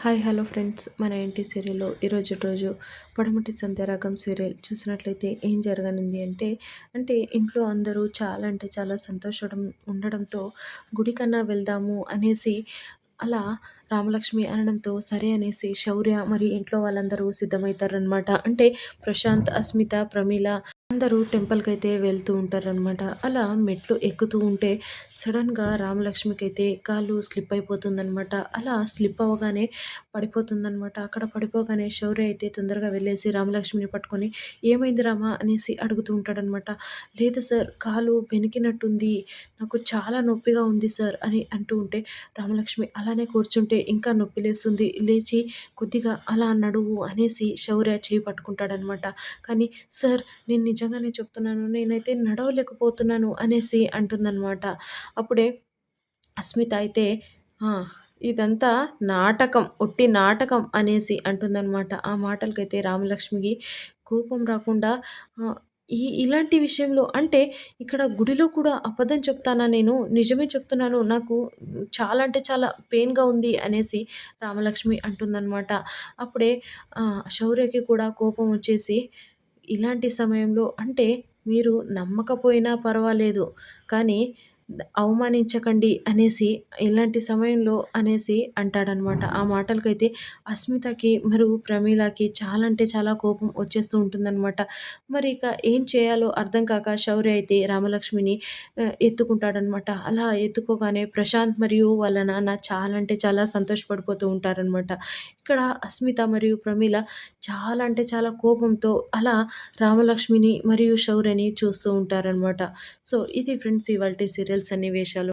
Hi hello friends. మన ఇంటి సీరియల్లో ఈరోజు రోజు పడమటి సంధ్యారాగం సీరియల్ చూసినట్లయితే ఏం జరగనుంది అంటే అంటే ఇంట్లో అందరూ చాలా అంటే చాలా సంతోషం ఉండడంతో గుడికన్నా వెళ్దాము అనేసి అలా రామలక్ష్మి అనడంతో సరే అనేసి శౌర్య మరి ఇంట్లో వాళ్ళందరూ సిద్ధమవుతారనమాట అంటే ప్రశాంత్ అస్మిత ప్రమీల అందరూ టెంపుల్కి అయితే వెళ్తూ ఉంటారనమాట అలా మెట్లు ఎక్కుతూ ఉంటే సడన్గా రామలక్ష్మికి అయితే కాలు స్లిప్ అయిపోతుందనమాట అలా స్లిప్ అవ్వగానే పడిపోతుందనమాట అక్కడ పడిపోగానే శౌర్య అయితే తొందరగా వెళ్ళేసి రామలక్ష్మిని పట్టుకొని ఏమైంది రామా? అనేసి అడుగుతూ ఉంటాడనమాట లేదు సార్ కాలు బెనికినట్టుంది నాకు చాలా నొప్పిగా ఉంది సార్ అని అంటూ ఉంటే రామలక్ష్మి అలానే కూర్చుంటే ఇంకా నొప్పి లేస్తుంది. లేచి కొద్దిగా అలా నడువు అనేసి శౌర్య చేయి పట్టుకుంటాడనమాట కానీ సార్ నేను నిజంగానే చెప్తున్నాను నేనైతే నడవలేకపోతున్నాను అనేసి అంటుందన్నమాట. అప్పుడే అస్మిత అయితే ఇదంతా నాటకం ఒట్టి నాటకం అనేసి అంటుందన్నమాట. ఆ మాటలకైతే రామలక్ష్మికి కోపం రాకుండా ఈ ఇలాంటి విషయంలో అంటే ఇక్కడ గుడిలో కూడా అబద్ధం చెప్తానా నేను? నిజమే చెప్తున్నాను నాకు చాలా అంటే చాలా పెయిన్గా ఉంది అనేసి రామలక్ష్మి అంటుందన్నమాట. అప్పుడే శౌర్యకి కూడా కోపం వచ్చేసి ఇలాంటి సమయంలో అంటే మీరు నమ్మకపోయినా పర్వాలేదు కానీ అవమానించకండి అనేసి ఇలాంటి సమయంలో అనేసి అంటాడనమాట. ఆ మాటలకైతే అస్మితకి మరియు ప్రమీలకి చాలా అంటే చాలా కోపం వచ్చేస్తూ ఉంటుందన్నమాట మరి ఇక ఏం చేయాలో అర్థం కాక శౌర్య అయితే రామలక్ష్మిని ఎత్తుకుంటాడనమాట. అలా ఎత్తుకోగానే ప్రశాంత్ మరియు వాళ్ళ నాన్న చాలా అంటే చాలా సంతోషపడిపోతూ ఉంటారనమాట. ఇక్కడ అస్మిత మరియు ప్రమీల చాలా అంటే చాలా కోపంతో అలా రామలక్ష్మిని మరియు శౌర్యని చూస్తూ ఉంటారనమాట సో ఇది ఫ్రెండ్స్ ఇవాళ సీరియల్ సన్నివేశాలు.